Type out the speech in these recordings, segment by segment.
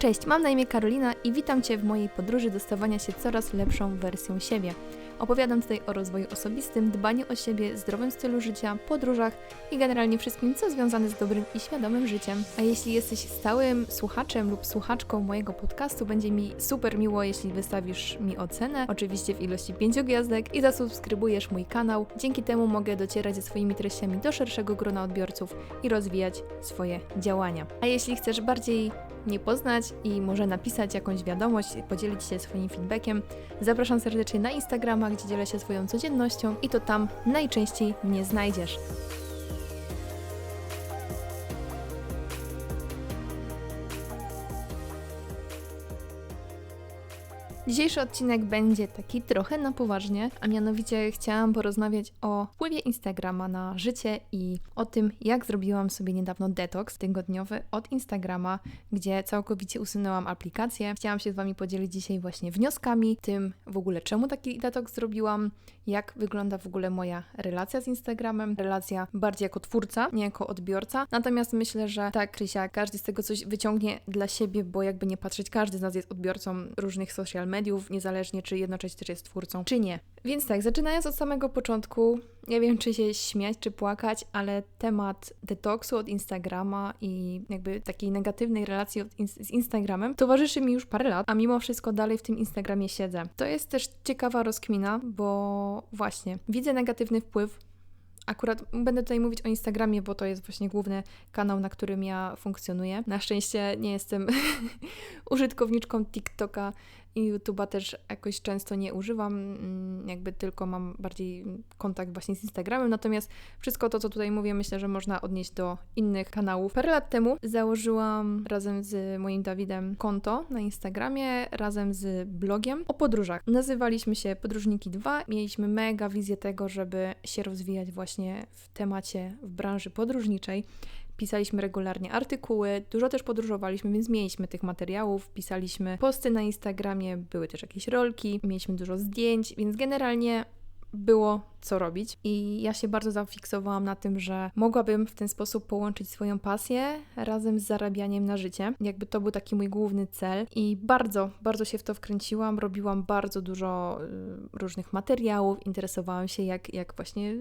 Cześć, mam na imię Karolina i witam Cię w mojej podróży do stawania się coraz lepszą wersją siebie. Opowiadam tutaj o rozwoju osobistym, dbaniu o siebie, zdrowym stylu życia, podróżach i generalnie wszystkim, co związane z dobrym i świadomym życiem. A jeśli jesteś stałym słuchaczem lub słuchaczką mojego podcastu, będzie mi super miło, jeśli wystawisz mi ocenę, oczywiście w ilości 5 gwiazdek i zasubskrybujesz mój kanał. Dzięki temu mogę docierać ze swoimi treściami do szerszego grona odbiorców i rozwijać swoje działania. A jeśli chcesz bardziej mnie poznać i może napisać jakąś wiadomość, podzielić się swoim feedbackiem, zapraszam serdecznie na Instagrama, gdzie dzielę się swoją codziennością i to tam najczęściej mnie znajdziesz. Dzisiejszy odcinek będzie taki trochę na poważnie, a mianowicie chciałam porozmawiać o wpływie Instagrama na życie i o tym, jak zrobiłam sobie niedawno detoks tygodniowy od Instagrama, gdzie całkowicie usunęłam aplikację. Chciałam się z Wami podzielić dzisiaj właśnie wnioskami, tym w ogóle czemu taki detoks zrobiłam, jak wygląda w ogóle moja relacja z Instagramem, relacja bardziej jako twórca, nie jako odbiorca. Natomiast myślę, że tak, Krysia, każdy z tego coś wyciągnie dla siebie, bo jakby nie patrzeć, każdy z nas jest odbiorcą różnych social mediów, niezależnie czy jednocześnie też jest twórcą, czy nie. Więc tak, zaczynając od samego początku, nie wiem czy się śmiać, czy płakać, ale temat detoksu od Instagrama i jakby takiej negatywnej relacji z Instagramem towarzyszy mi już parę lat, a mimo wszystko dalej w tym Instagramie siedzę. To jest też ciekawa rozkmina, bo właśnie widzę negatywny wpływ Akurat będę tutaj mówić o Instagramie, bo to jest właśnie główny kanał, na którym ja funkcjonuję. Na szczęście nie jestem użytkowniczką TikToka i YouTube'a też jakoś często nie używam, mm, jakby tylko mam bardziej kontakt właśnie z Instagramem, natomiast wszystko to, co tutaj mówię, myślę, że można odnieść do innych kanałów. Parę lat temu założyłam razem z moim Dawidem konto na Instagramie, razem z blogiem o podróżach. Nazywaliśmy się Podróżniki 2, mieliśmy mega wizję tego, żeby się rozwijać właśnie w temacie, w branży podróżniczej pisaliśmy regularnie artykuły, dużo też podróżowaliśmy, więc mieliśmy tych materiałów, pisaliśmy posty na Instagramie, były też jakieś rolki, mieliśmy dużo zdjęć, więc generalnie było co robić. I ja się bardzo zafiksowałam na tym, że mogłabym w ten sposób połączyć swoją pasję razem z zarabianiem na życie. Jakby to był taki mój główny cel i bardzo, bardzo się w to wkręciłam. Robiłam bardzo dużo y, różnych materiałów, interesowałam się, jak, jak właśnie y,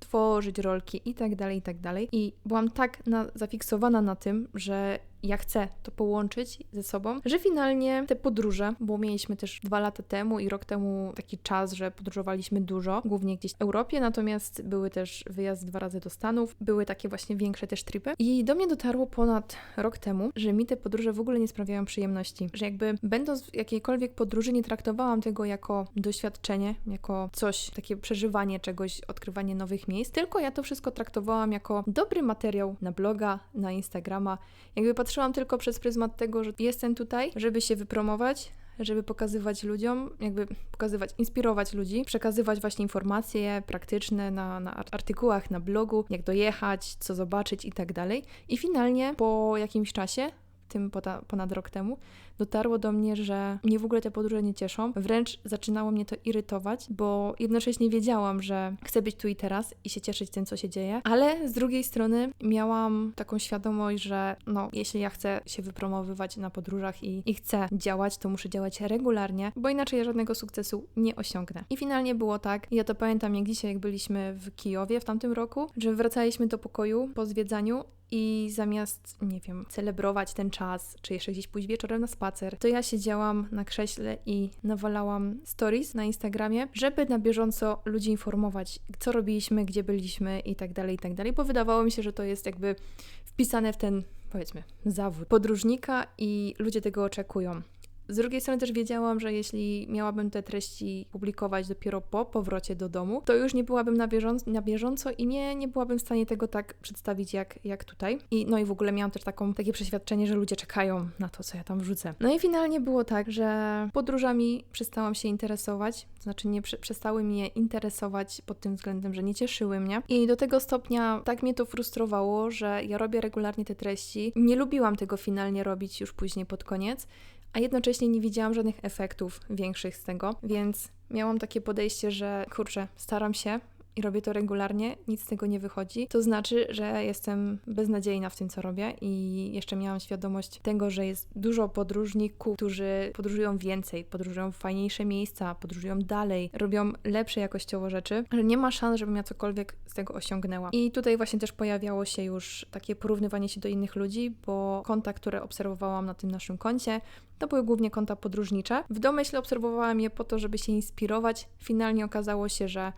tworzyć rolki i tak dalej, i tak dalej. I byłam tak na, zafiksowana na tym, że ja chcę to połączyć ze sobą, że finalnie te podróże, bo mieliśmy też dwa lata temu i rok temu taki czas, że podróżowaliśmy dużo, głównie gdzieś w Europie, natomiast były też wyjazdy dwa razy do Stanów, były takie właśnie większe też tripy. I do mnie dotarło ponad rok temu, że mi te podróże w ogóle nie sprawiają przyjemności, że jakby będąc w jakiejkolwiek podróży nie traktowałam tego jako doświadczenie, jako coś, takie przeżywanie czegoś, odkrywanie nowych miejsc, tylko ja to wszystko traktowałam jako dobry materiał na bloga, na Instagrama. Jakby patrzyłam tylko przez pryzmat tego, że jestem tutaj, żeby się wypromować, żeby pokazywać ludziom, jakby pokazywać, inspirować ludzi, przekazywać właśnie informacje praktyczne na, na artykułach, na blogu, jak dojechać, co zobaczyć i tak dalej. I finalnie po jakimś czasie tym ponad rok temu, dotarło do mnie, że mnie w ogóle te podróże nie cieszą. Wręcz zaczynało mnie to irytować, bo jednocześnie wiedziałam, że chcę być tu i teraz i się cieszyć tym, co się dzieje, ale z drugiej strony miałam taką świadomość, że no, jeśli ja chcę się wypromowywać na podróżach i, i chcę działać, to muszę działać regularnie, bo inaczej ja żadnego sukcesu nie osiągnę. I finalnie było tak, ja to pamiętam jak dzisiaj, jak byliśmy w Kijowie w tamtym roku, że wracaliśmy do pokoju po zwiedzaniu i zamiast, nie wiem, celebrować ten czas, czy jeszcze gdzieś pójść wieczorem na spacer, to ja siedziałam na krześle i nawalałam stories na Instagramie, żeby na bieżąco ludzi informować, co robiliśmy, gdzie byliśmy i tak dalej, i tak dalej, bo wydawało mi się, że to jest jakby wpisane w ten, powiedzmy, zawód podróżnika i ludzie tego oczekują. Z drugiej strony też wiedziałam, że jeśli miałabym te treści publikować dopiero po powrocie do domu, to już nie byłabym na bieżąco, na bieżąco i nie, nie byłabym w stanie tego tak przedstawić jak, jak tutaj. I, no i w ogóle miałam też taką, takie przeświadczenie, że ludzie czekają na to, co ja tam wrzucę. No i finalnie było tak, że podróżami przestałam się interesować, to znaczy nie prze, przestały mnie interesować pod tym względem, że nie cieszyły mnie. I do tego stopnia tak mnie to frustrowało, że ja robię regularnie te treści. Nie lubiłam tego finalnie robić już później pod koniec a jednocześnie nie widziałam żadnych efektów większych z tego, więc miałam takie podejście, że kurczę, staram się, i robię to regularnie, nic z tego nie wychodzi, to znaczy, że jestem beznadziejna w tym, co robię i jeszcze miałam świadomość tego, że jest dużo podróżników, którzy podróżują więcej, podróżują w fajniejsze miejsca, podróżują dalej, robią lepsze jakościowo rzeczy, że nie ma szans, żebym ja cokolwiek z tego osiągnęła. I tutaj właśnie też pojawiało się już takie porównywanie się do innych ludzi, bo konta, które obserwowałam na tym naszym koncie, to były głównie konta podróżnicze. W domyśle obserwowałam je po to, żeby się inspirować. Finalnie okazało się, że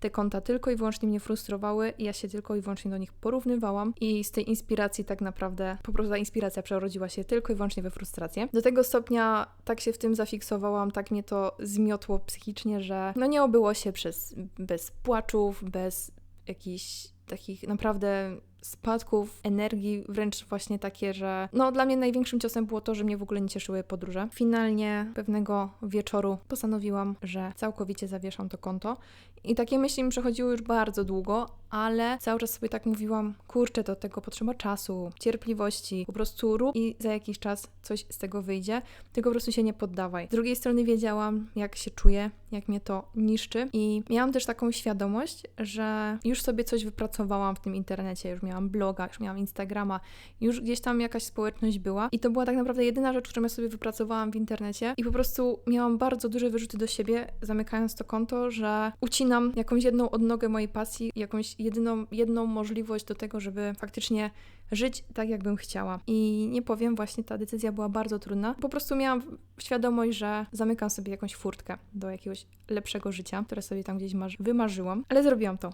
te konta tylko i wyłącznie mnie frustrowały i ja się tylko i wyłącznie do nich porównywałam i z tej inspiracji tak naprawdę po prostu ta inspiracja przerodziła się tylko i wyłącznie we frustrację. Do tego stopnia tak się w tym zafiksowałam, tak mnie to zmiotło psychicznie, że no nie obyło się przez bez płaczów, bez jakichś takich naprawdę spadków energii, wręcz właśnie takie, że no dla mnie największym ciosem było to, że mnie w ogóle nie cieszyły podróże. Finalnie pewnego wieczoru postanowiłam, że całkowicie zawieszam to konto i takie myśli mi przechodziły już bardzo długo, ale cały czas sobie tak mówiłam, kurczę, do tego potrzeba czasu, cierpliwości, po prostu rób i za jakiś czas coś z tego wyjdzie, tylko po prostu się nie poddawaj. Z drugiej strony wiedziałam, jak się czuję, jak mnie to niszczy i miałam też taką świadomość, że już sobie coś wypracowałam w tym internecie, już miałam bloga, już miałam Instagrama, już gdzieś tam jakaś społeczność była i to była tak naprawdę jedyna rzecz, którą ja sobie wypracowałam w internecie i po prostu miałam bardzo duże wyrzuty do siebie, zamykając to konto, że ucinam jakąś jedną odnogę mojej pasji, jakąś jedyną, jedną możliwość do tego, żeby faktycznie żyć tak, jakbym chciała. I nie powiem, właśnie ta decyzja była bardzo trudna. Po prostu miałam świadomość, że zamykam sobie jakąś furtkę do jakiegoś lepszego życia, które sobie tam gdzieś wymarzyłam, ale zrobiłam to.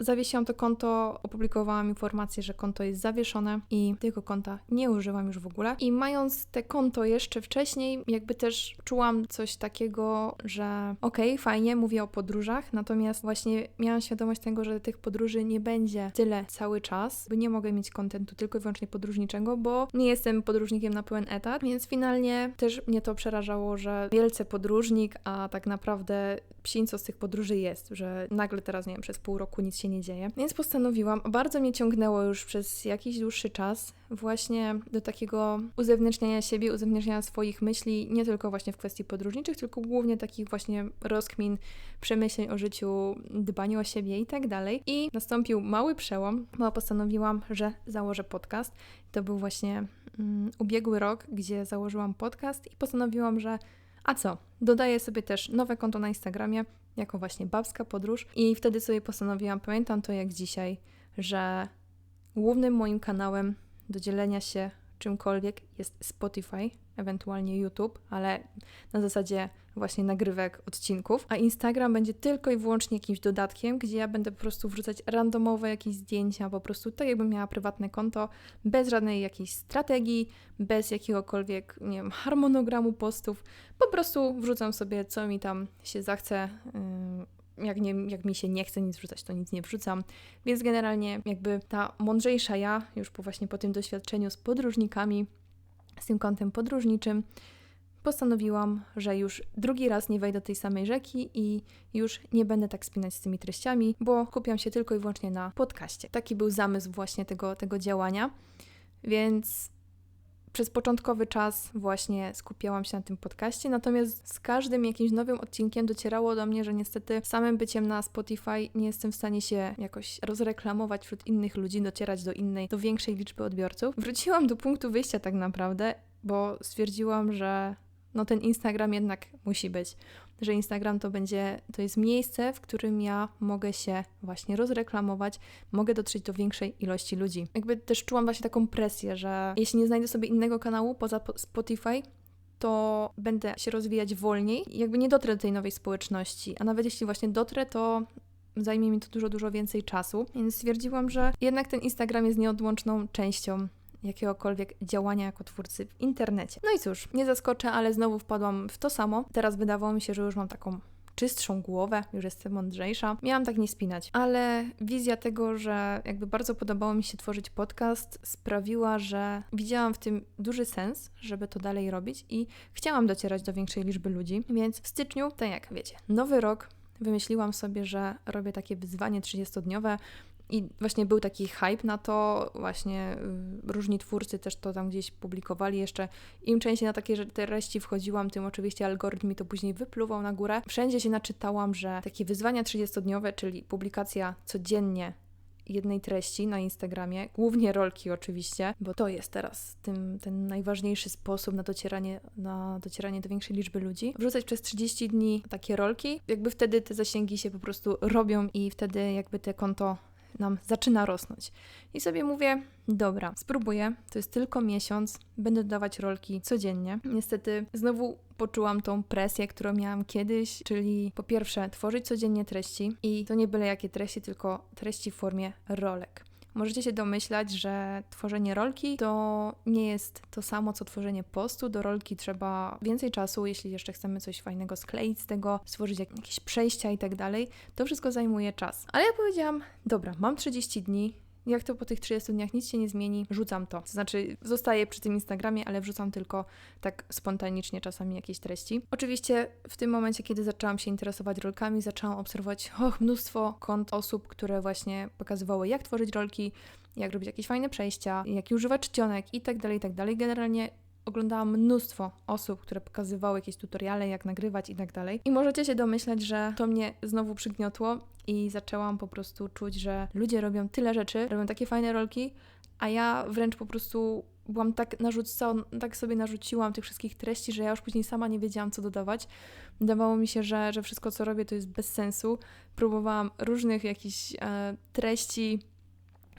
Zawiesiłam to konto, opublikowałam informację, że konto jest zawieszone i tego konta nie użyłam już w ogóle. I mając te konto jeszcze wcześniej, jakby też czułam coś takiego, że okej, okay, fajnie, mówię o podróżach, natomiast właśnie miałam świadomość tego, że tych podróży nie będzie tyle cały czas, bo nie mogę mieć kontentu tylko i wyłącznie podróżniczego, bo nie jestem podróżnikiem na pełen etat, więc finalnie też mnie to przerażało, że wielce podróżnik, a tak naprawdę psińco z tych podróży jest, że nagle teraz, nie wiem, przez pół roku nic się nie dzieje. Więc postanowiłam, bardzo mnie ciągnęło już przez jakiś dłuższy czas właśnie do takiego uzewnętrzniania siebie, uzewnętrzniania swoich myśli, nie tylko właśnie w kwestii podróżniczych, tylko głównie takich właśnie rozkmin, przemyśleń o życiu, dbaniu o siebie i tak dalej. I nastąpił mały przełom, bo postanowiłam, że założę podcast. To był właśnie um, ubiegły rok, gdzie założyłam podcast i postanowiłam, że a co? Dodaję sobie też nowe konto na Instagramie, jako właśnie babska podróż i wtedy sobie postanowiłam, pamiętam to jak dzisiaj, że głównym moim kanałem do dzielenia się czymkolwiek jest Spotify, ewentualnie YouTube, ale na zasadzie właśnie nagrywek odcinków, a Instagram będzie tylko i wyłącznie jakimś dodatkiem, gdzie ja będę po prostu wrzucać randomowe jakieś zdjęcia, po prostu tak jakbym miała prywatne konto, bez żadnej jakiejś strategii, bez jakiegokolwiek, nie wiem, harmonogramu postów, po prostu wrzucam sobie, co mi tam się zachce, yy, jak, nie, jak mi się nie chce nic wrzucać, to nic nie wrzucam. Więc generalnie jakby ta mądrzejsza ja, już po właśnie po tym doświadczeniu z podróżnikami, z tym kątem podróżniczym, postanowiłam, że już drugi raz nie wejdę do tej samej rzeki i już nie będę tak spinać z tymi treściami, bo kupiłam się tylko i wyłącznie na podcaście. Taki był zamysł właśnie tego, tego działania, więc przez początkowy czas właśnie skupiałam się na tym podcaście, natomiast z każdym jakimś nowym odcinkiem docierało do mnie, że niestety samym byciem na Spotify nie jestem w stanie się jakoś rozreklamować wśród innych ludzi, docierać do innej, do większej liczby odbiorców. Wróciłam do punktu wyjścia tak naprawdę, bo stwierdziłam, że no ten Instagram jednak musi być. Że Instagram to będzie, to jest miejsce, w którym ja mogę się właśnie rozreklamować, mogę dotrzeć do większej ilości ludzi. Jakby też czułam właśnie taką presję, że jeśli nie znajdę sobie innego kanału poza Spotify, to będę się rozwijać wolniej jakby nie dotrę do tej nowej społeczności. A nawet jeśli właśnie dotrę, to zajmie mi to dużo, dużo więcej czasu. Więc stwierdziłam, że jednak ten Instagram jest nieodłączną częścią jakiegokolwiek działania jako twórcy w internecie. No i cóż, nie zaskoczę, ale znowu wpadłam w to samo. Teraz wydawało mi się, że już mam taką czystszą głowę, już jestem mądrzejsza. Miałam tak nie spinać, ale wizja tego, że jakby bardzo podobało mi się tworzyć podcast, sprawiła, że widziałam w tym duży sens, żeby to dalej robić i chciałam docierać do większej liczby ludzi. Więc w styczniu, tak jak wiecie, nowy rok, wymyśliłam sobie, że robię takie wyzwanie 30-dniowe I właśnie był taki hype na to, właśnie y, różni twórcy też to tam gdzieś publikowali jeszcze. Im częściej na takie treści wchodziłam, tym oczywiście algorytm mi to później wypluwał na górę. Wszędzie się naczytałam, że takie wyzwania 30-dniowe, czyli publikacja codziennie jednej treści na Instagramie, głównie rolki oczywiście, bo to jest teraz tym, ten najważniejszy sposób na docieranie, na docieranie do większej liczby ludzi. Wrzucać przez 30 dni takie rolki, jakby wtedy te zasięgi się po prostu robią i wtedy jakby te konto nam zaczyna rosnąć. I sobie mówię, dobra, spróbuję, to jest tylko miesiąc, będę dodawać rolki codziennie. Niestety znowu poczułam tą presję, którą miałam kiedyś, czyli po pierwsze tworzyć codziennie treści i to nie byle jakie treści, tylko treści w formie rolek. Możecie się domyślać, że tworzenie rolki to nie jest to samo co tworzenie postu. Do rolki trzeba więcej czasu, jeśli jeszcze chcemy coś fajnego skleić z tego, stworzyć jakieś przejścia i tak dalej. To wszystko zajmuje czas. Ale ja powiedziałam, dobra, mam 30 dni, jak to po tych 30 dniach nic się nie zmieni, rzucam to. To znaczy, zostaję przy tym Instagramie, ale wrzucam tylko tak spontanicznie czasami jakieś treści. Oczywiście w tym momencie, kiedy zaczęłam się interesować rolkami, zaczęłam obserwować och, mnóstwo kont osób, które właśnie pokazywały, jak tworzyć rolki, jak robić jakieś fajne przejścia, jak używać czcionek i tak dalej, i tak dalej. Generalnie oglądałam mnóstwo osób, które pokazywały jakieś tutoriale, jak nagrywać i tak dalej. I możecie się domyślać, że to mnie znowu przygniotło i zaczęłam po prostu czuć, że ludzie robią tyle rzeczy, robią takie fajne rolki, a ja wręcz po prostu byłam tak narzucona, tak sobie narzuciłam tych wszystkich treści, że ja już później sama nie wiedziałam, co dodawać. Dawało mi się, że, że wszystko, co robię, to jest bez sensu. Próbowałam różnych jakichś e, treści,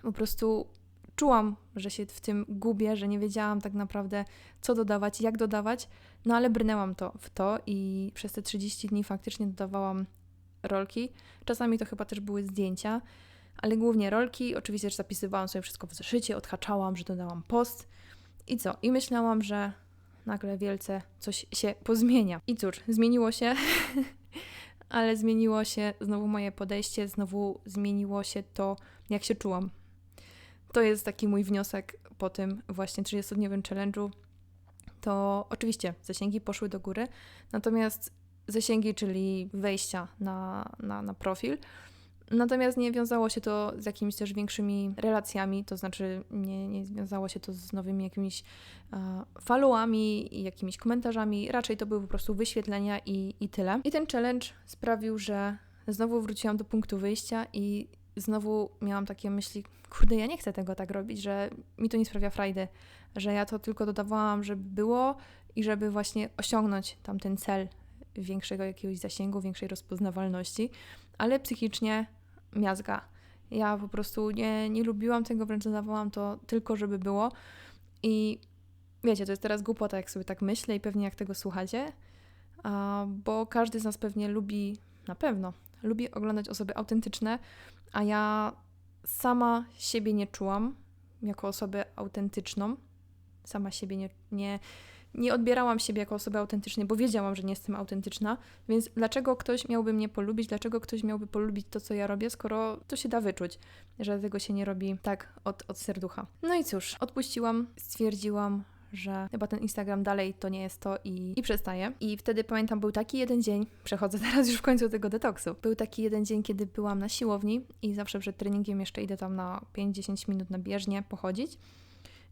po prostu czułam, że się w tym gubię, że nie wiedziałam tak naprawdę, co dodawać, jak dodawać, no ale brnęłam to w to i przez te 30 dni faktycznie dodawałam rolki. Czasami to chyba też były zdjęcia, ale głównie rolki. Oczywiście też zapisywałam sobie wszystko w zeszycie, odhaczałam, że dodałam post. I co? I myślałam, że nagle wielce coś się pozmienia. I cóż, zmieniło się, ale zmieniło się znowu moje podejście, znowu zmieniło się to, jak się czułam. To jest taki mój wniosek po tym właśnie 30-dniowym challenge'u. To oczywiście zasięgi poszły do góry, natomiast zasięgi, czyli wejścia na, na, na profil. Natomiast nie wiązało się to z jakimiś też większymi relacjami, to znaczy nie, nie wiązało się to z nowymi jakimiś e, followami i jakimiś komentarzami. Raczej to były po prostu wyświetlenia i, i tyle. I ten challenge sprawił, że znowu wróciłam do punktu wyjścia i znowu miałam takie myśli, kurde, ja nie chcę tego tak robić, że mi to nie sprawia frajdy, że ja to tylko dodawałam, żeby było i żeby właśnie osiągnąć tam ten cel większego jakiegoś zasięgu, większej rozpoznawalności, ale psychicznie miazga. Ja po prostu nie, nie lubiłam tego, wręcz dodawałam to tylko, żeby było. I wiecie, to jest teraz głupota, jak sobie tak myślę i pewnie jak tego słuchacie, bo każdy z nas pewnie lubi, na pewno, lubi oglądać osoby autentyczne, a ja sama siebie nie czułam jako osobę autentyczną. Sama siebie nie, nie, nie odbierałam siebie jako osoby autentycznej, bo wiedziałam, że nie jestem autentyczna, więc dlaczego ktoś miałby mnie polubić, dlaczego ktoś miałby polubić to, co ja robię, skoro to się da wyczuć, że tego się nie robi tak od, od serducha. No i cóż, odpuściłam, stwierdziłam, że chyba ten Instagram dalej to nie jest to i, i przestaję. I wtedy pamiętam, był taki jeden dzień, przechodzę teraz już w końcu tego detoksu. Był taki jeden dzień, kiedy byłam na siłowni i zawsze przed treningiem jeszcze idę tam na 5-10 minut na bieżnię pochodzić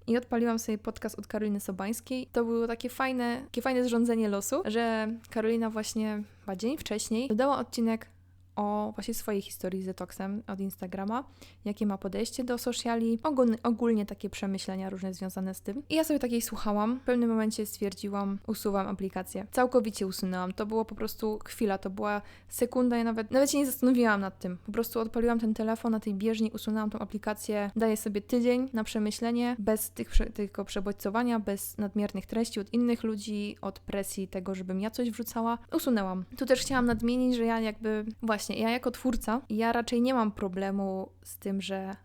i odpaliłam sobie podcast od Karoliny Sobańskiej. To było takie fajne, takie fajne zrządzenie losu, że Karolina właśnie chyba dzień wcześniej dodała odcinek o właśnie swojej historii z detoksem od Instagrama, jakie ma podejście do sociali, ogólnie, takie przemyślenia różne związane z tym. I ja sobie takiej słuchałam. W pewnym momencie stwierdziłam, usuwam aplikację. Całkowicie usunęłam. To było po prostu chwila, to była sekunda, ja nawet, nawet się nie zastanowiłam nad tym. Po prostu odpaliłam ten telefon na tej bieżni, usunęłam tą aplikację, daję sobie tydzień na przemyślenie, bez tych, tylko przebodźcowania, bez nadmiernych treści od innych ludzi, od presji tego, żebym ja coś wrzucała. Usunęłam. Tu też chciałam nadmienić, że ja jakby właśnie właśnie, ja jako twórca, ja raczej nie mam problemu z tym, że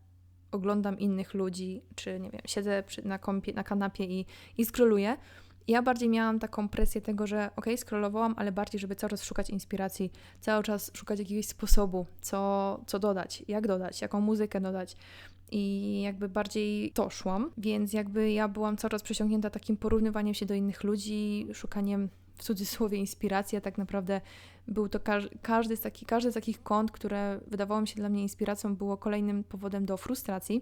oglądam innych ludzi, czy nie wiem, siedzę przy, na, kompie, na kanapie i, i scrolluję. Ja bardziej miałam taką presję tego, że ok, scrollowałam, ale bardziej, żeby cały czas szukać inspiracji, cały czas szukać jakiegoś sposobu, co, co dodać, jak dodać, jaką muzykę dodać. I jakby bardziej to szłam, więc jakby ja byłam cały czas takim porównywaniem się do innych ludzi, szukaniem w cudzysłowie inspiracja, tak naprawdę był to każ każdy, z taki, każdy z takich kont, które wydawało mi się dla mnie inspiracją, było kolejnym powodem do frustracji,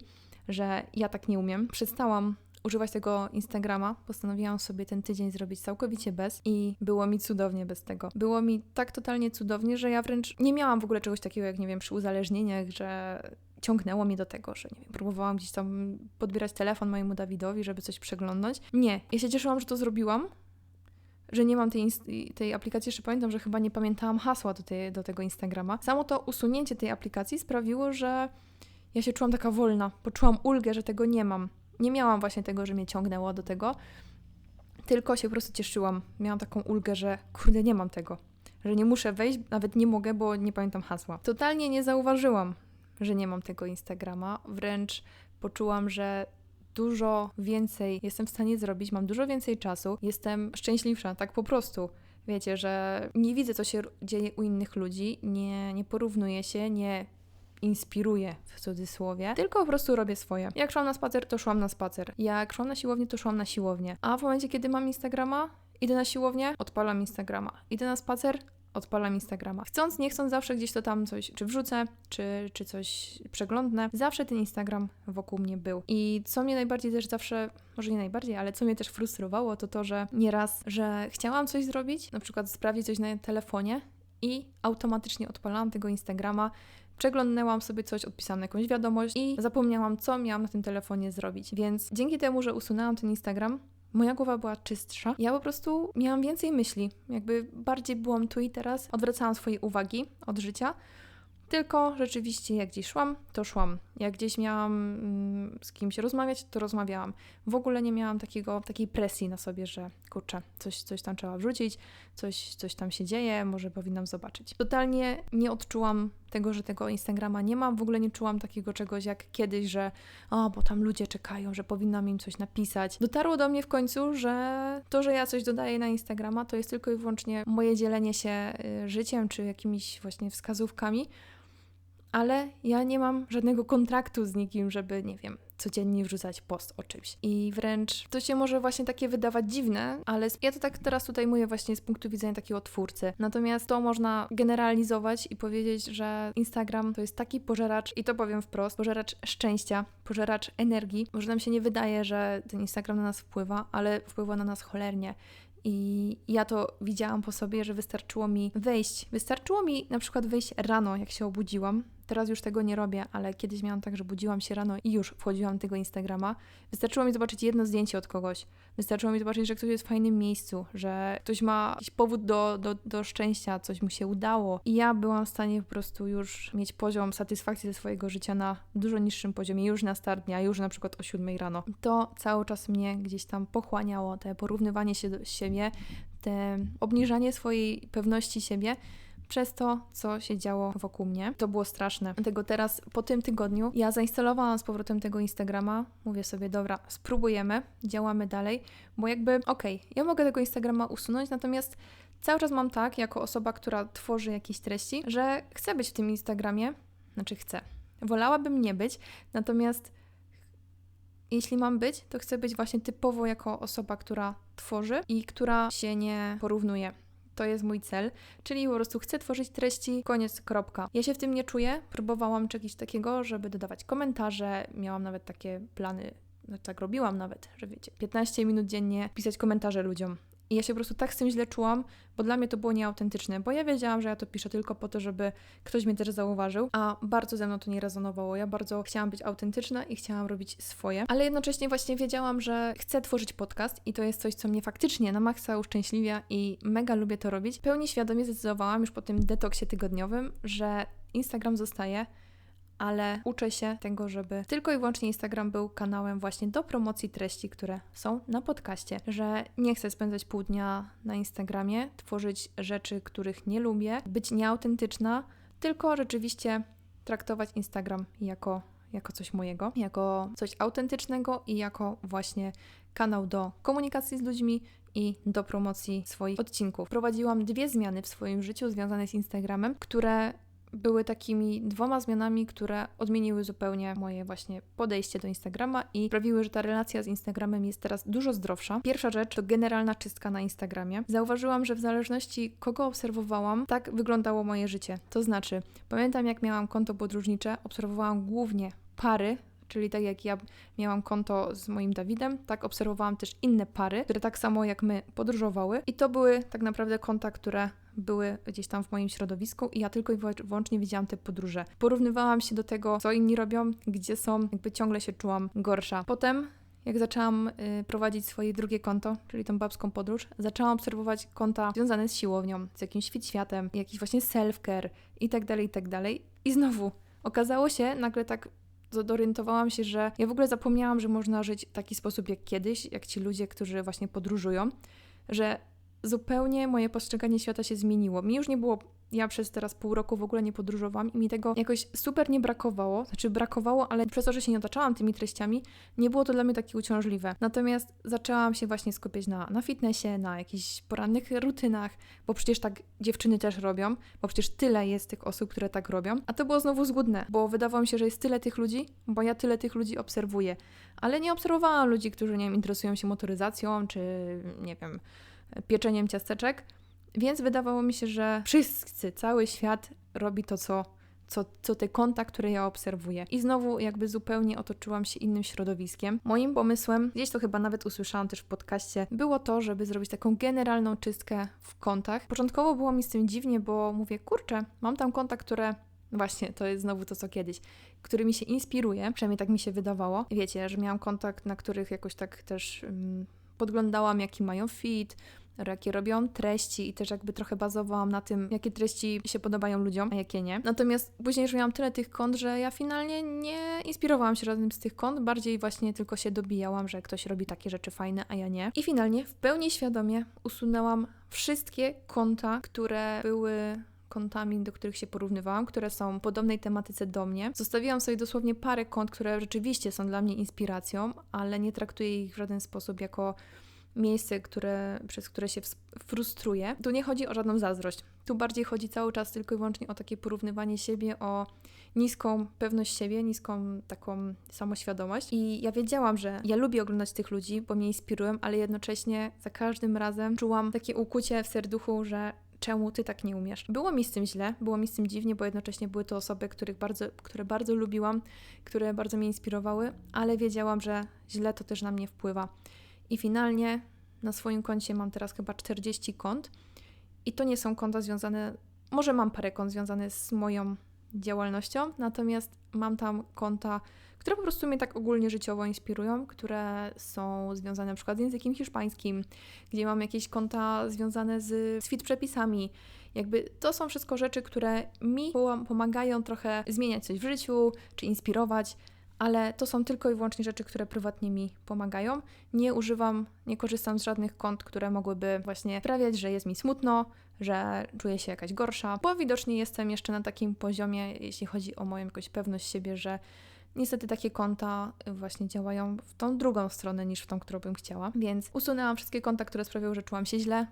że ja tak nie umiem. Przestałam używać tego Instagrama. Postanowiłam sobie ten tydzień zrobić całkowicie bez i było mi cudownie bez tego. Było mi tak totalnie cudownie, że ja wręcz nie miałam w ogóle czegoś takiego, jak nie wiem, przy uzależnieniach, że ciągnęło mnie do tego, że nie wiem, próbowałam gdzieś tam podbierać telefon mojemu Dawidowi, żeby coś przeglądnąć. Nie, ja się cieszyłam, że to zrobiłam, że nie mam tej, tej aplikacji, jeszcze pamiętam, że chyba nie pamiętałam hasła do, tej, do tego Instagrama. Samo to usunięcie tej aplikacji sprawiło, że ja się czułam taka wolna, poczułam ulgę, że tego nie mam. Nie miałam właśnie tego, że mnie ciągnęło do tego, tylko się po prostu cieszyłam. Miałam taką ulgę, że kurde, nie mam tego. Że nie muszę wejść, nawet nie mogę, bo nie pamiętam hasła. Totalnie nie zauważyłam, że nie mam tego Instagrama. Wręcz poczułam, że dużo więcej jestem w stanie zrobić, mam dużo więcej czasu, jestem szczęśliwsza, tak po prostu. Wiecie, że nie widzę, co się dzieje u innych ludzi, nie, nie porównuję się, nie inspiruję w cudzysłowie, tylko po prostu robię swoje. Jak szłam na spacer, to szłam na spacer. Jak szłam na siłownię, to szłam na siłownię. A w momencie, kiedy mam Instagrama, idę na siłownię, odpalam Instagrama. Idę na spacer, odpalam Instagrama. Chcąc, nie chcąc, zawsze gdzieś to tam coś, czy wrzucę, czy, czy coś przeglądnę. Zawsze ten Instagram wokół mnie był. I co mnie najbardziej też zawsze, może nie najbardziej, ale co mnie też frustrowało, to to, że nieraz, że chciałam coś zrobić, na przykład sprawdzić coś na telefonie i automatycznie odpalałam tego Instagrama, przeglądnęłam sobie coś, odpisałam jakąś wiadomość i zapomniałam, co miałam na tym telefonie zrobić. Więc dzięki temu, że usunęłam ten Instagram, moja głowa była czystsza. Ja po prostu miałam więcej myśli, jakby bardziej byłam tu i teraz, odwracałam swoje uwagi od życia. Tylko rzeczywiście, jak gdzieś szłam, to szłam. Jak gdzieś miałam mm, z kimś rozmawiać, to rozmawiałam. W ogóle nie miałam takiego, takiej presji na sobie, że kurczę, coś, coś tam trzeba wrzucić, coś, coś tam się dzieje, może powinnam zobaczyć. Totalnie nie odczułam tego, że tego Instagrama nie mam. W ogóle nie czułam takiego czegoś jak kiedyś, że o, bo tam ludzie czekają, że powinnam im coś napisać. Dotarło do mnie w końcu, że to, że ja coś dodaję na Instagrama, to jest tylko i wyłącznie moje dzielenie się y, życiem czy jakimiś właśnie wskazówkami ale ja nie mam żadnego kontraktu z nikim, żeby, nie wiem, codziennie wrzucać post o czymś. I wręcz to się może właśnie takie wydawać dziwne, ale ja to tak teraz tutaj mówię właśnie z punktu widzenia takiego twórcy. Natomiast to można generalizować i powiedzieć, że Instagram to jest taki pożeracz, i to powiem wprost, pożeracz szczęścia, pożeracz energii. Może nam się nie wydaje, że ten Instagram na nas wpływa, ale wpływa na nas cholernie. I ja to widziałam po sobie, że wystarczyło mi wejść. Wystarczyło mi na przykład wyjść rano, jak się obudziłam, Teraz już tego nie robię, ale kiedyś miałam tak, że budziłam się rano i już wchodziłam tego Instagrama. Wystarczyło mi zobaczyć jedno zdjęcie od kogoś. Wystarczyło mi zobaczyć, że ktoś jest w fajnym miejscu, że ktoś ma jakiś powód do, do, do szczęścia, coś mu się udało. I ja byłam w stanie po prostu już mieć poziom satysfakcji ze swojego życia na dużo niższym poziomie, już na start dnia, już na przykład o 7 rano. To cały czas mnie gdzieś tam pochłaniało, te porównywanie się do siebie, te obniżanie swojej pewności siebie przez to, co się działo wokół mnie. To było straszne. Dlatego teraz, po tym tygodniu, ja zainstalowałam z powrotem tego Instagrama. Mówię sobie, dobra, spróbujemy, działamy dalej, bo jakby, okej, okay, ja mogę tego Instagrama usunąć, natomiast cały czas mam tak, jako osoba, która tworzy jakieś treści, że chcę być w tym Instagramie, znaczy chcę. Wolałabym nie być, natomiast jeśli mam być, to chcę być właśnie typowo jako osoba, która tworzy i która się nie porównuje to jest mój cel, czyli po prostu chcę tworzyć treści, koniec, kropka. Ja się w tym nie czuję, próbowałam czegoś takiego, żeby dodawać komentarze, miałam nawet takie plany, no tak robiłam nawet, że wiecie, 15 minut dziennie pisać komentarze ludziom. I ja się po prostu tak z tym źle czułam, bo dla mnie to było nieautentyczne, bo ja wiedziałam, że ja to piszę tylko po to, żeby ktoś mnie też zauważył, a bardzo ze mną to nie rezonowało. Ja bardzo chciałam być autentyczna i chciałam robić swoje, ale jednocześnie właśnie wiedziałam, że chcę tworzyć podcast i to jest coś, co mnie faktycznie na maksa uszczęśliwia i mega lubię to robić. Pełni świadomie zdecydowałam już po tym detoksie tygodniowym, że Instagram zostaje, ale uczę się tego, żeby tylko i wyłącznie Instagram był kanałem właśnie do promocji treści, które są na podcaście, że nie chcę spędzać pół dnia na Instagramie, tworzyć rzeczy, których nie lubię, być nieautentyczna, tylko rzeczywiście traktować Instagram jako, jako coś mojego, jako coś autentycznego i jako właśnie kanał do komunikacji z ludźmi i do promocji swoich odcinków. Prowadziłam dwie zmiany w swoim życiu związane z Instagramem, które były takimi dwoma zmianami, które odmieniły zupełnie moje właśnie podejście do Instagrama i sprawiły, że ta relacja z Instagramem jest teraz dużo zdrowsza. Pierwsza rzecz to generalna czystka na Instagramie. Zauważyłam, że w zależności kogo obserwowałam, tak wyglądało moje życie. To znaczy, pamiętam jak miałam konto podróżnicze, obserwowałam głównie pary, czyli tak jak ja miałam konto z moim Dawidem, tak obserwowałam też inne pary, które tak samo jak my podróżowały i to były tak naprawdę konta, które były gdzieś tam w moim środowisku i ja tylko i wyłącznie widziałam te podróże. Porównywałam się do tego, co inni robią, gdzie są, jakby ciągle się czułam gorsza. Potem jak zaczęłam y, prowadzić swoje drugie konto, czyli tą babską podróż, zaczęłam obserwować konta związane z siłownią, z jakimś fit światem, jakiś właśnie self-care tak tak dalej. I znowu okazało się nagle tak zorientowałam się, że ja w ogóle zapomniałam, że można żyć w taki sposób jak kiedyś, jak ci ludzie, którzy właśnie podróżują, że zupełnie moje postrzeganie świata się zmieniło. Mi już nie było ja przez teraz pół roku w ogóle nie podróżowałam i mi tego jakoś super nie brakowało. Znaczy brakowało, ale przez to, że się nie otaczałam tymi treściami, nie było to dla mnie takie uciążliwe. Natomiast zaczęłam się właśnie skupiać na, na fitnessie, na jakichś porannych rutynach, bo przecież tak dziewczyny też robią, bo przecież tyle jest tych osób, które tak robią. A to było znowu zgubne, bo wydawało mi się, że jest tyle tych ludzi, bo ja tyle tych ludzi obserwuję. Ale nie obserwowałam ludzi, którzy, nie wiem, interesują się motoryzacją, czy nie wiem, pieczeniem ciasteczek więc wydawało mi się, że wszyscy, cały świat robi to, co, co, co te konta, które ja obserwuję. I znowu jakby zupełnie otoczyłam się innym środowiskiem. Moim pomysłem, gdzieś to chyba nawet usłyszałam też w podcaście, było to, żeby zrobić taką generalną czystkę w kontach. Początkowo było mi z tym dziwnie, bo mówię, kurczę, mam tam konta, które Właśnie, to jest znowu to, co kiedyś, który mi się inspiruje, przynajmniej tak mi się wydawało. Wiecie, że miałam kontakt, na których jakoś tak też um, podglądałam, jaki mają fit, jakie robią treści i też jakby trochę bazowałam na tym, jakie treści się podobają ludziom, a jakie nie. Natomiast później już miałam tyle tych kont, że ja finalnie nie inspirowałam się żadnym z tych kont, bardziej właśnie tylko się dobijałam, że ktoś robi takie rzeczy fajne, a ja nie. I finalnie w pełni świadomie usunęłam wszystkie konta, które były kontami, do których się porównywałam, które są podobnej tematyce do mnie. Zostawiłam sobie dosłownie parę kont, które rzeczywiście są dla mnie inspiracją, ale nie traktuję ich w żaden sposób jako miejsce, które, przez które się frustruje. Tu nie chodzi o żadną zazdrość. Tu bardziej chodzi cały czas tylko i wyłącznie o takie porównywanie siebie, o niską pewność siebie, niską taką samoświadomość. I ja wiedziałam, że ja lubię oglądać tych ludzi, bo mnie inspirują, ale jednocześnie za każdym razem czułam takie ukucie w serduchu, że czemu ty tak nie umiesz. Było mi z tym źle, było mi z tym dziwnie, bo jednocześnie były to osoby, których bardzo, które bardzo lubiłam, które bardzo mnie inspirowały, ale wiedziałam, że źle to też na mnie wpływa. I finalnie na swoim koncie mam teraz chyba 40 kont. I to nie są konta związane, może mam parę kont związane z moją działalnością, natomiast mam tam konta, które po prostu mnie tak ogólnie życiowo inspirują, które są związane na przykład z językiem hiszpańskim, gdzie mam jakieś konta związane z, z fit przepisami. Jakby to są wszystko rzeczy, które mi pomagają trochę zmieniać coś w życiu, czy inspirować ale to są tylko i wyłącznie rzeczy, które prywatnie mi pomagają. Nie używam, nie korzystam z żadnych kont, które mogłyby właśnie sprawiać, że jest mi smutno, że czuję się jakaś gorsza, bo widocznie jestem jeszcze na takim poziomie, jeśli chodzi o moją jakąś pewność siebie, że niestety takie konta właśnie działają w tą drugą stronę niż w tą, którą bym chciała. Więc usunęłam wszystkie konta, które sprawiały, że czułam się źle,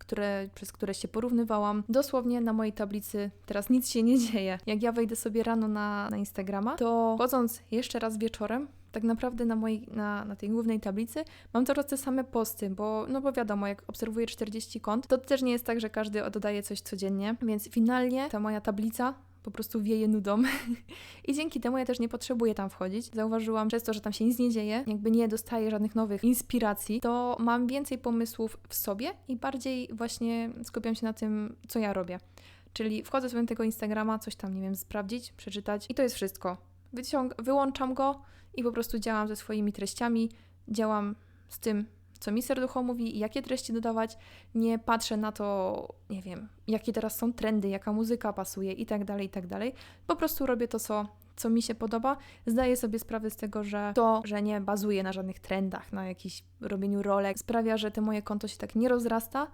które, przez które się porównywałam. Dosłownie na mojej tablicy teraz nic się nie dzieje. Jak ja wejdę sobie rano na, na Instagrama, to chodząc jeszcze raz wieczorem, tak naprawdę na, mojej, na, na tej głównej tablicy mam coraz te same posty, bo no bo wiadomo, jak obserwuję 40 kont, to też nie jest tak, że każdy oddaje coś codziennie, więc finalnie ta moja tablica po prostu wieje nudą. I dzięki temu ja też nie potrzebuję tam wchodzić. Zauważyłam przez to, że tam się nic nie dzieje, jakby nie dostaję żadnych nowych inspiracji, to mam więcej pomysłów w sobie i bardziej właśnie skupiam się na tym, co ja robię. Czyli wchodzę sobie na tego Instagrama, coś tam, nie wiem, sprawdzić, przeczytać i to jest wszystko. Wyciąg wyłączam go i po prostu działam ze swoimi treściami, działam z tym, co mi serducho mówi jakie treści dodawać. Nie patrzę na to, nie wiem, jakie teraz są trendy, jaka muzyka pasuje i tak dalej, i tak dalej. Po prostu robię to, co co mi się podoba. Zdaję sobie sprawę z tego, że to, że nie bazuję na żadnych trendach, na jakimś robieniu rolek, sprawia, że te moje konto się tak nie rozrasta,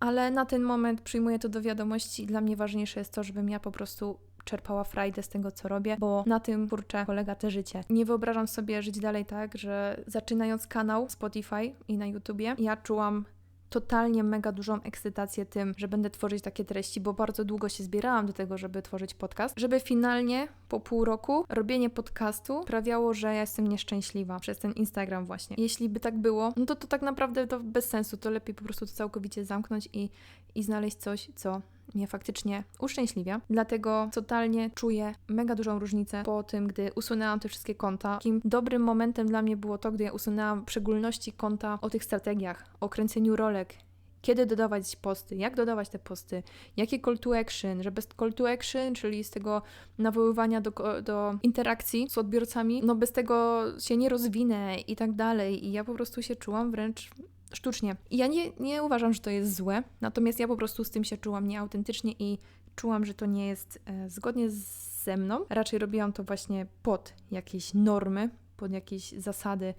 ale na ten moment przyjmuję to do wiadomości i dla mnie ważniejsze jest to, żebym ja po prostu czerpała frajdę z tego, co robię, bo na tym kurczę polega te życie. Nie wyobrażam sobie żyć dalej tak, że zaczynając kanał Spotify i na YouTubie, ja czułam totalnie mega dużą ekscytację tym, że będę tworzyć takie treści, bo bardzo długo się zbierałam do tego, żeby tworzyć podcast, żeby finalnie po pół roku robienie podcastu sprawiało, że ja jestem nieszczęśliwa przez ten Instagram właśnie. Jeśli by tak było, no to to tak naprawdę to bez sensu, to lepiej po prostu to całkowicie zamknąć i, i znaleźć coś, co mnie faktycznie uszczęśliwia. Dlatego totalnie czuję mega dużą różnicę po tym, gdy usunęłam te wszystkie konta. Takim dobrym momentem dla mnie było to, gdy ja usunęłam w szczególności konta o tych strategiach, o kręceniu rolek, kiedy dodawać posty, jak dodawać te posty, jakie call to action, że bez call to action, czyli z tego nawoływania do, do interakcji z odbiorcami, no bez tego się nie rozwinę i tak dalej. I ja po prostu się czułam wręcz sztucznie. I ja nie, nie uważam, że to jest złe, natomiast ja po prostu z tym się czułam nieautentycznie i czułam, że to nie jest e, zgodnie ze mną. Raczej robiłam to właśnie pod jakieś normy, pod jakieś zasady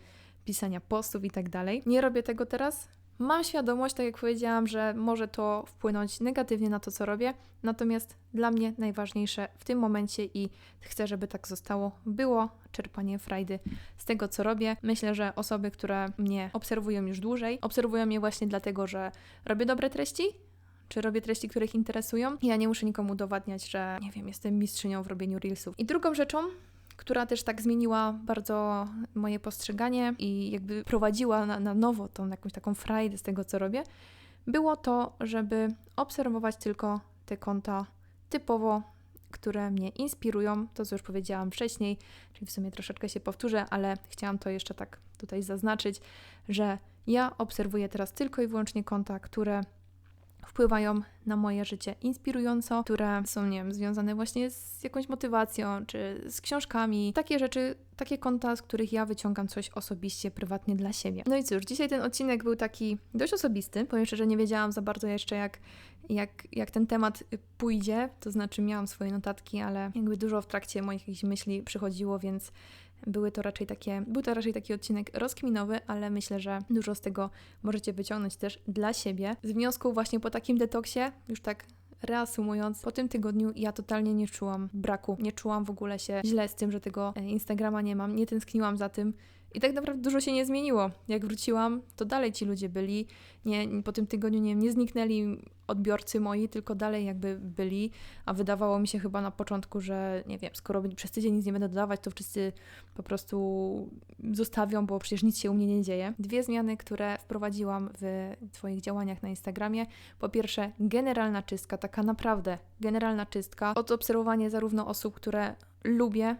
pisania postów i tak dalej. Nie robię tego teraz. Mam świadomość, tak jak powiedziałam, że może to wpłynąć negatywnie na to, co robię, natomiast dla mnie najważniejsze w tym momencie i chcę, żeby tak zostało, było czerpanie frajdy z tego, co robię. Myślę, że osoby, które mnie obserwują już dłużej, obserwują mnie właśnie dlatego, że robię dobre treści, czy robię treści, które ich interesują. Ja nie muszę nikomu udowadniać, że nie wiem, jestem mistrzynią w robieniu reelsów. I drugą rzeczą, która też tak zmieniła bardzo moje postrzeganie i jakby prowadziła na, na nowo tą jakąś taką frajdę z tego, co robię, było to, żeby obserwować tylko te konta typowo, które mnie inspirują, to co już powiedziałam wcześniej, czyli w sumie troszeczkę się powtórzę, ale chciałam to jeszcze tak tutaj zaznaczyć, że ja obserwuję teraz tylko i wyłącznie konta, które wpływają na moje życie inspirująco, które są, nie wiem, związane właśnie z jakąś motywacją czy z książkami. Takie rzeczy, takie konta, z których ja wyciągam coś osobiście, prywatnie dla siebie. No i cóż, dzisiaj ten odcinek był taki dość osobisty. Powiem szczerze, nie wiedziałam za bardzo jeszcze, jak, jak, jak ten temat pójdzie. To znaczy, miałam swoje notatki, ale jakby dużo w trakcie moich myśli przychodziło, więc były to raczej takie, był to raczej taki odcinek rozkminowy, ale myślę, że dużo z tego możecie wyciągnąć też dla siebie. Z wniosku właśnie po takim detoksie, już tak reasumując, po tym tygodniu ja totalnie nie czułam braku, nie czułam w ogóle się źle z tym, że tego e, Instagrama nie mam, nie tęskniłam za tym. I tak naprawdę dużo się nie zmieniło. Jak wróciłam, to dalej ci ludzie byli. Nie, po tym tygodniu nie, nie zniknęli odbiorcy moi, tylko dalej jakby byli, a wydawało mi się chyba na początku, że nie wiem, skoro przez tydzień nic nie będę dodawać, to wszyscy po prostu zostawią, bo przecież nic się u mnie nie dzieje. Dwie zmiany, które wprowadziłam w Twoich działaniach na Instagramie. Po pierwsze, generalna czystka, taka naprawdę generalna czystka. Odobserwowanie zarówno osób, które lubię,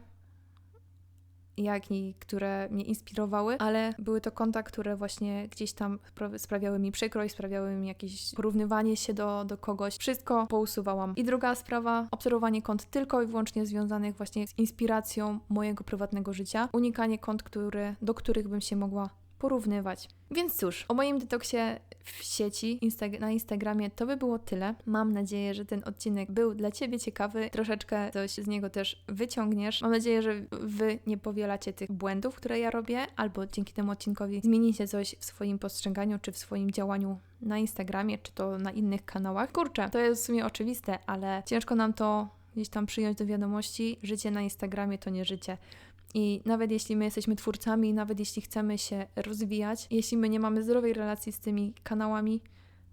jak i które mnie inspirowały, ale były to konta, które właśnie gdzieś tam sprawiały mi przykrość, sprawiały mi jakieś porównywanie się do, do kogoś. Wszystko pousuwałam. I druga sprawa, obserwowanie kont tylko i wyłącznie związanych właśnie z inspiracją mojego prywatnego życia. Unikanie kont, które, do których bym się mogła porównywać. Więc cóż, o moim detoksie w sieci, Insta- na Instagramie to by było tyle. Mam nadzieję, że ten odcinek był dla Ciebie ciekawy, troszeczkę coś z niego też wyciągniesz. Mam nadzieję, że Wy nie powielacie tych błędów, które ja robię, albo dzięki temu odcinkowi zmienicie coś w swoim postrzeganiu, czy w swoim działaniu na Instagramie, czy to na innych kanałach. Kurczę, to jest w sumie oczywiste, ale ciężko nam to gdzieś tam przyjąć do wiadomości. Życie na Instagramie to nie życie. I nawet jeśli my jesteśmy twórcami, nawet jeśli chcemy się rozwijać, jeśli my nie mamy zdrowej relacji z tymi kanałami,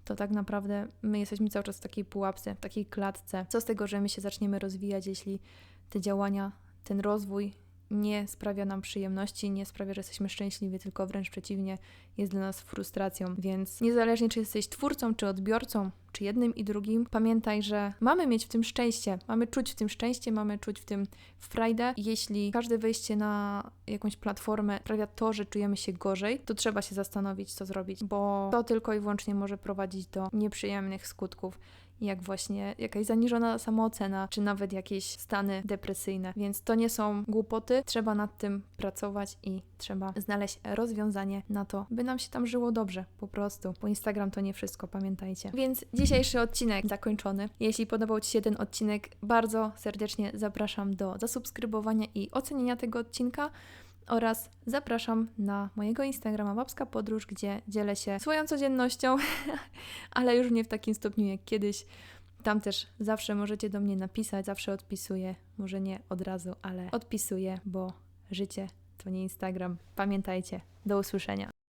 to tak naprawdę my jesteśmy cały czas w takiej pułapce, w takiej klatce. Co z tego, że my się zaczniemy rozwijać, jeśli te działania, ten rozwój nie sprawia nam przyjemności, nie sprawia, że jesteśmy szczęśliwi, tylko wręcz przeciwnie, jest dla nas frustracją. Więc niezależnie, czy jesteś twórcą, czy odbiorcą, czy jednym i drugim, pamiętaj, że mamy mieć w tym szczęście, mamy czuć w tym szczęście, mamy czuć w tym frajdę. Jeśli każde wejście na jakąś platformę sprawia to, że czujemy się gorzej, to trzeba się zastanowić, co zrobić, bo to tylko i wyłącznie może prowadzić do nieprzyjemnych skutków jak właśnie jakaś zaniżona samoocena, czy nawet jakieś stany depresyjne. Więc to nie są głupoty, trzeba nad tym pracować i trzeba znaleźć rozwiązanie na to, by nam się tam żyło dobrze, po prostu. Bo Instagram to nie wszystko, pamiętajcie. Więc dzisiejszy odcinek zakończony. Jeśli podobał Ci się ten odcinek, bardzo serdecznie zapraszam do zasubskrybowania i ocenienia tego odcinka oraz zapraszam na mojego Instagrama Babska Podróż, gdzie dzielę się swoją codziennością, ale już nie w takim stopniu jak kiedyś. Tam też zawsze możecie do mnie napisać, zawsze odpisuję, może nie od razu, ale odpisuję, bo życie to nie Instagram. Pamiętajcie, do usłyszenia.